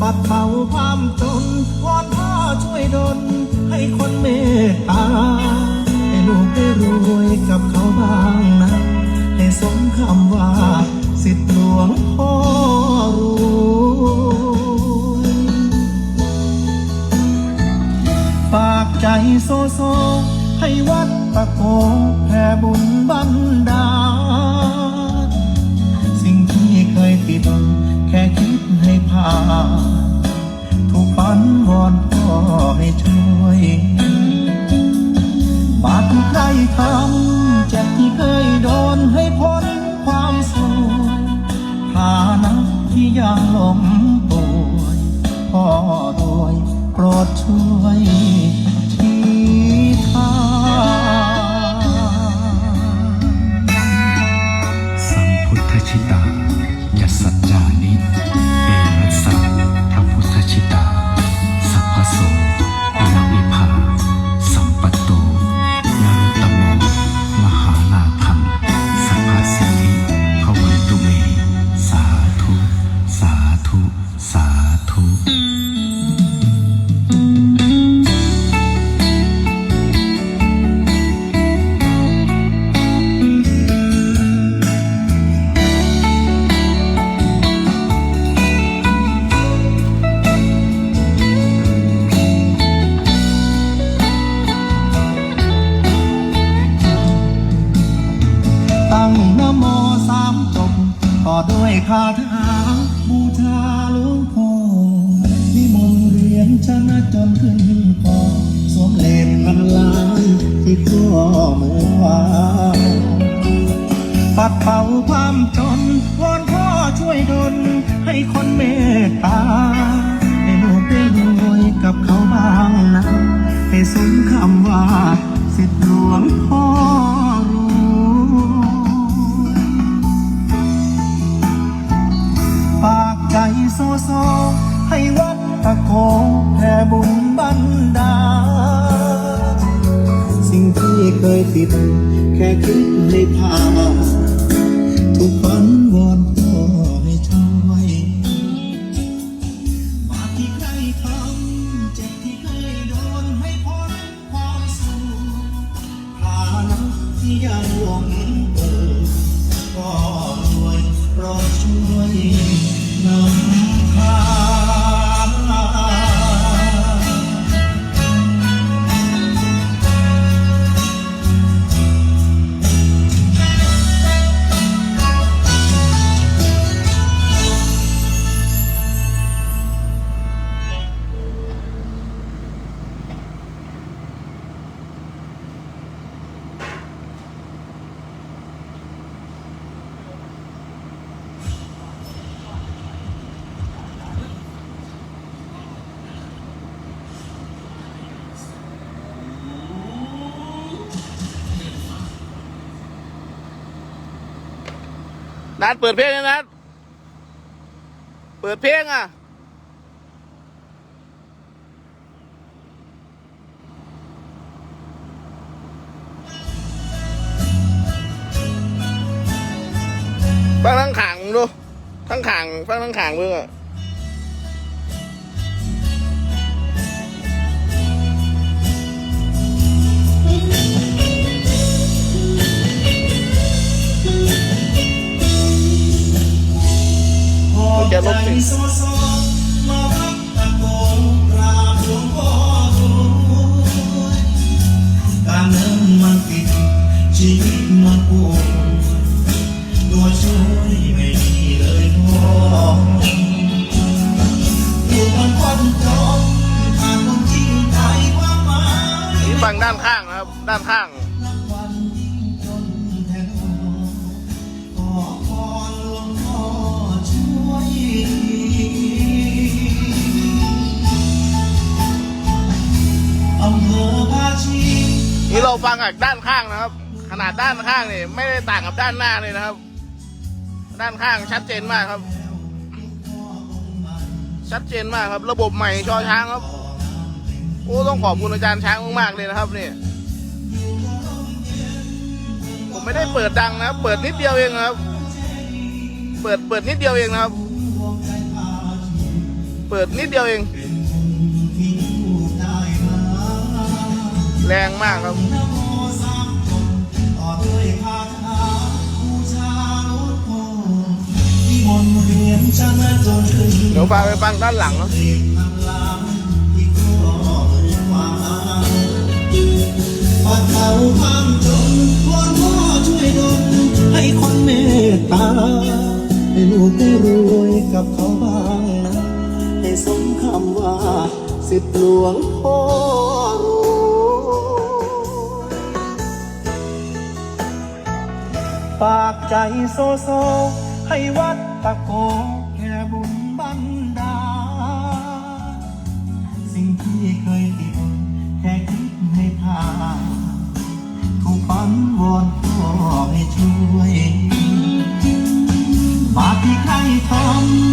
ปัดเป่าความจนวอนพ่อช่วยดลให้คนเมตตาให้ลูกได้รวยกับเขาบ้างนะ ให้สมคำว่า สิทธิหลวงพ่อรวยฝากใจโซโซ ให้วัดตะโกแผ่บุญบันดา สิ่งที่เคยติด อยโปรดช่วย ด้ว เคยติด แค่คิดให้ผ่า นัดเปิดเพลงนะนัดเปิดเพลงอะ ฟังทั้งขังมึงดู ทั้งขังฟังทั้งขังมึงอะ อารมณ์ถึงชีวิตมันปวดตัวช่วยไม่มีเลยพออยู่มันคนจมทางมันทิ้งไปความหมายนี่ฟังด้านข้างนะครับ ด้านข้าง นี่เราฟังจากด้านข้างนะครับ ขนาดด้านข้างนี่ไม่ได้ต่างกับด้านหน้าเลยนะครับ ด้านข้างชัดเจนมากครับ ชัดเจนมากครับ ระบบใหม่ชอช้างครับโอ้ต้องขอบคุณอาจารย์ช้างมากๆเลยนะครับนี่ผมไม่ได้เปิดดังนะครับ เปิดนิดเดียวเองครับ เปิดเปิดนิดเดียวเองนะครับ เปิดนิดเดียวเอง แรงมากครับเดี๋ยวพาไปฟังด้านหลังเนอะเรียนทำลายที่ก็เอ่ยว่าปัดเป่าความจนวอนพ่อช่วยดลให้คนเมตตาให้ลูกได้รวยกับเขาบ้างนะ ให้สมคำว่าสิทธิหลวงพ่อ ฝากใจโซโซ ให้วัดตะโกแค่บุญบันดา สิ่งที่เคยติดแค่คิดให้ผ่านถูกฝันวอนพ่อให้ช่วย บาปที่ใครทำ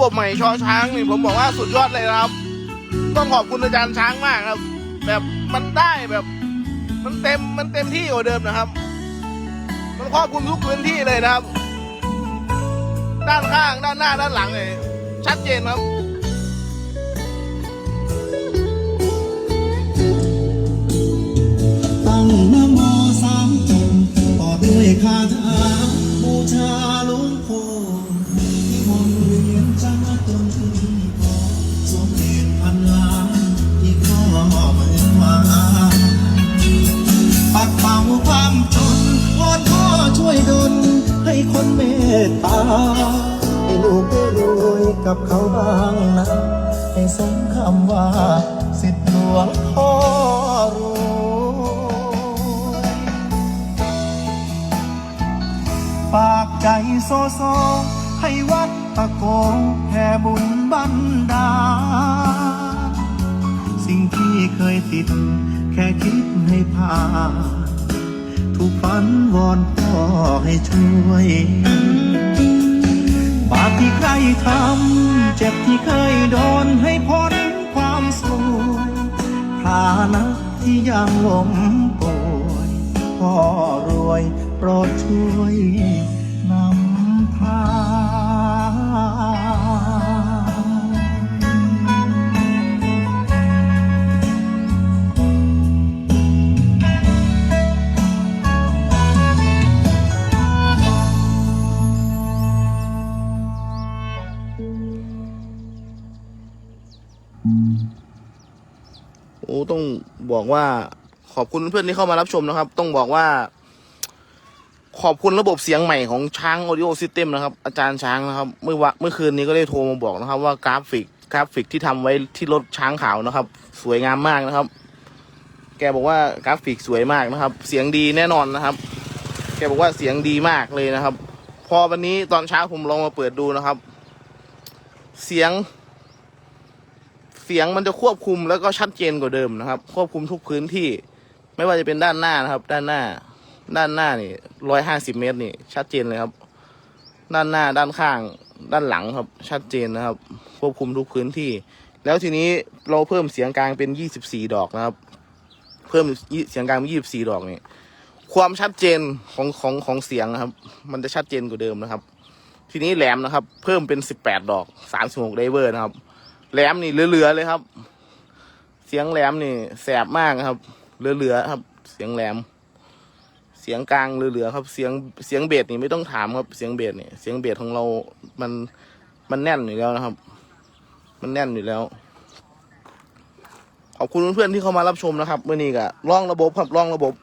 บบใหม่ชอช้างนี่ผมบอกว่าสุดยอดเลยนะครับ ต้องขอบคุณอาจารย์ช้างมากครับ แบบมันได้แบบ มันเต็มมันเต็มที่กว่าเดิมนะครับ มันครอบคลุมทุกพื้นที่เลยนะครับ ด้านข้างด้านหน้าด้านหลังเลยชัดเจนครับตั้งนโมสามจบต่อด้วยคาถาบูชา ตตา ให้ลูกได้รวยกับเขาบ้างนะ ให้สมคำว่า สิทธิหลวงพ่อรวยฝากใจโซโซ ให้วัดตะโกแผ่บุญบันดา สิ่งที่เคยติด แค่คิดให้ผ่านถูกฝันวอนพ่อให้ช่วย บาปที่ใครทำ เจ็บที่เคยโดนให้พ้นความสุขฐานะที่ยังล้มป่วยพ่อรวยโปรดช่วยนำทา โอ้ต้องบอกว่าขอบคุณเพื่อนที่เข้ามารับชมนะครับ ต้องบอกว่า ขอบคุณระบบเสียงใหม่ของช้าง Audio System นะครับ อาจารย์ช้างนะครับ เมื่อวะเมื่อคืนนี้ก็ได้โทรมาบอกนะครับ ว่ากราฟิกกราฟิกที่ทำไว้ที่รถช้างขาวนะครับ สวยงามมากนะครับ แกบอกว่ากราฟิกสวยมากนะครับ เสียงดีแน่นอนนะครับ แกบอกว่าเสียงดีมากเลยนะครับ พอวันนี้ตอนเช้าผมลองมาเปิดดูนะครับ เสียง เสียงมันจะควบคุมแล้วก็ชัดเจนกว่าเดิมนะครับ ควบคุมทุกพื้นที่ ไม่ว่าจะเป็นด้านหน้านะครับ ด้านหน้า ด้านหน้านี่ร้อยห้าสิบเมตรนี่ ชัดเจนเลยครับ ด้านหน้าด้านข้าง ด้านหลังครับ ชัดเจนนะครับ ควบคุมทุกพื้นที่ แล้วทีนี้เราเพิ่มเสียงกลางเป็นยี่สิบสี่ดอกนะครับ เพิ่มเสียงกลางเป็นยี่สิบสี่ดอกนี่ความชัดเจนของของของเสียงนะครับ มันจะชัดเจนกว่าเดิมนะครับ ทีนี้แหลมนะครับ เพิ่มเป็นสิบแปดดอกสามสิบหกไดเวอร์นะครับ แหลมนี่เหลือๆเลยครับ เสียงแหลมนี่แสบมากครับ เหลือๆครับ เสียงแหลม เสียงกลางเหลือๆครับ เสียงเสียงเบสนี่ไม่ต้องถามครับ เสียงเบสนี่เสียงเบสของเรา มันมันแน่นอยู่แล้วนะครับ มันแน่นอยู่แล้วขอบคุณเพื่อนๆที่เข้ามารับชมนะครับเมื่อนี้ก็ล่องระบบครับล่องระบบ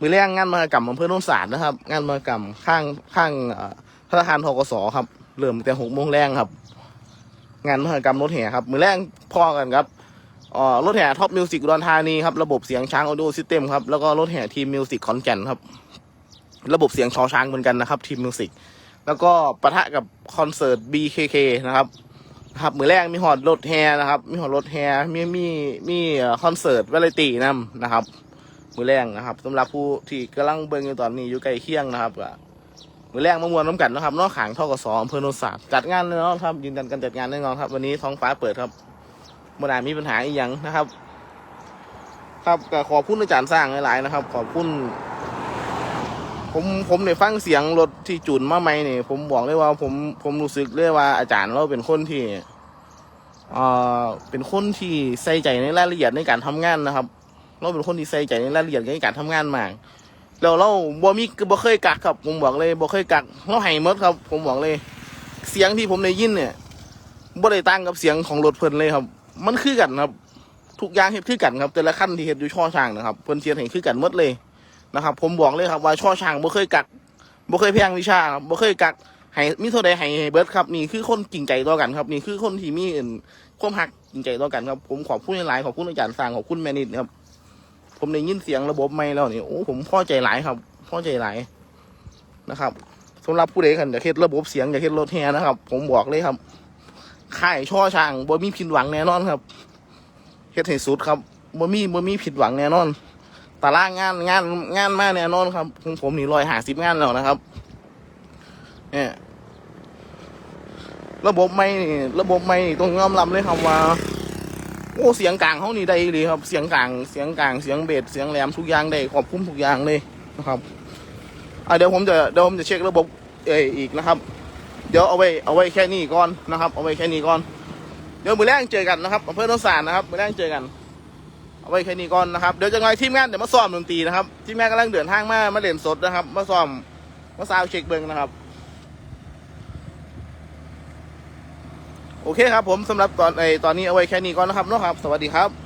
มือแรกงานมหกรรมอำเภอโนนสารนะครับ งานมหกรรมข้างข้างธนาคารทกสครับเริ่มแต่หกโมงแรงครับ งานมหกรรมรถแห่ครับ มือแรกพ่อกันครับอ่อรถแห่ท็อปมิวสิกอุดรธานีครับระบบเสียงช้างออดิโอซิสเต็มครับแล้วก็รถแห่ทีมมิวสิกขอนแก่นครับ ระบบเสียงชอช้างเหมือนกันนะครับทีมมิวสิกแล้วก็ปะทะกับคอนเสิร์ต BKK นะครับครับมือแรกมีหอดรถแฮนะครับ มีหอดรถแฮมีมีมีคอนเสิร์ตวาไรตี้นำนะครับ มือแรกนะครับสำหรับผู้ที่กำลังเบิ่งอยู่ตอนนี้อยู่ใกล้เคียงนะครับก็ มือแรกมามวนน้ำกันนะครับนอกขางท่ากับสออำเภอโนนศาสตร์จัดงานแน่นอนครับยืนยันการจัดงานแน่นอนครับ วันนี้ท้องฟ้าเปิดครับเมื่อไหร่มีปัญหาอีกอย่างนะครับ ครับก็ขอบคุณอาจารย์สร้างหลายๆนะครับ ขอบคุณผมผมได้ฟังเสียงรถที่จุนมาใหม่นี่ยผมบอกเลยว่าผมผมรู้สึกเลยว่าอาจารย์เราเป็นคนที่เอ่อเป็นคนที่ใส่ใจในรายละเอียดในการทำงานนะครับ เราเป็นคนที่ใส่ใจในรายละเอียดในการทำงานมาก แล้วเราบ่มีบ่เคยกักครับ ผมบอกเลยบ่เคยกักเราให้หมดครับ ผมบอกเลย เสียงที่ผมได้ยินเนี่ยบ่ได้ต่างกับเสียงของรถเพิ่นเลยครับ มันคือกันครับ ทุกอย่างเฮ็ดคือกันครับ แต่ละขั้นที่เฮ็ดอยู่ช่อช่างนะครับเพิ่นเสียงให้คือกันหมดเลยนะครับ ผมบอกเลยครับว่าช่อช่างบ่เคยกักบ่เคยแพงวิชาครับบ่เคยกักให้มีเท่าใดให้เบิร์ดครับนี่คือคนจริงใจต่อกันครับ นี่คือคนที่มีเอิ่นความหักจริงใจต่อกันครับ ผมขอบคุณหลายขอบคุณอาจารย์สร้างขอบคุณแม่นิดครับ ผมได้ยินเสียงระบบไม่แล้วนี่โอ้ผมพอใจหลายครับพอใจหลายนะครับสำหรับผู้ใดกันอยากเฮ็ดระบบเสียงอยากเฮ็ดรถแฮนะครับ ผมบอกเลยครับค่ายช่อช่างบ่มีผิดหวังแน่นอนครับเฮ็ดให้สุดครับบ่มีบ่มีผิดหวังแน่นอนตารางงานงานงานมาแน่นอนครับของผมนี่ร้อยห้าสิบงานแล้วนะครับเนี่ยระบบไม่ระบบไม่ต้องยอมรับเลยครับว่า โอ้เสียงกลางเขานี่ได้เลยครับ เสียงกลางเสียงกลางเสียงเบสเสียงแหลมทุกอย่างได้ควบคุมทุกอย่างเลยนะครับอะเดี๋ยวผมจะเดี๋ยวผมจะเช็คระบบเอยอีกนะครับ เดี๋ยวเอาไว้เอาไว้แค่นี้ก่อนนะครับ เอาไว้แค่นี้ก่อน เดี๋ยวมือแรกเจอกันนะครับอำเภอโนนสานนะครับมือแรกเจอกัน เอาไว้แค่นี้ก่อนนะครับเดี๋ยวจะงอยทีมงานเดี๋ยวมาซ้อมดนตรีนะครับทีมงานกำลังเดินทางมามาเล่นสดนะครับ มาซ้อมมาซาวเช็คเบิ้งนะครับ โอเคครับผมสำหรับตอนไอตอนนี้เอาไว้แค่นี้ก่อนนะครับเนาะครับ สวัสดีครับ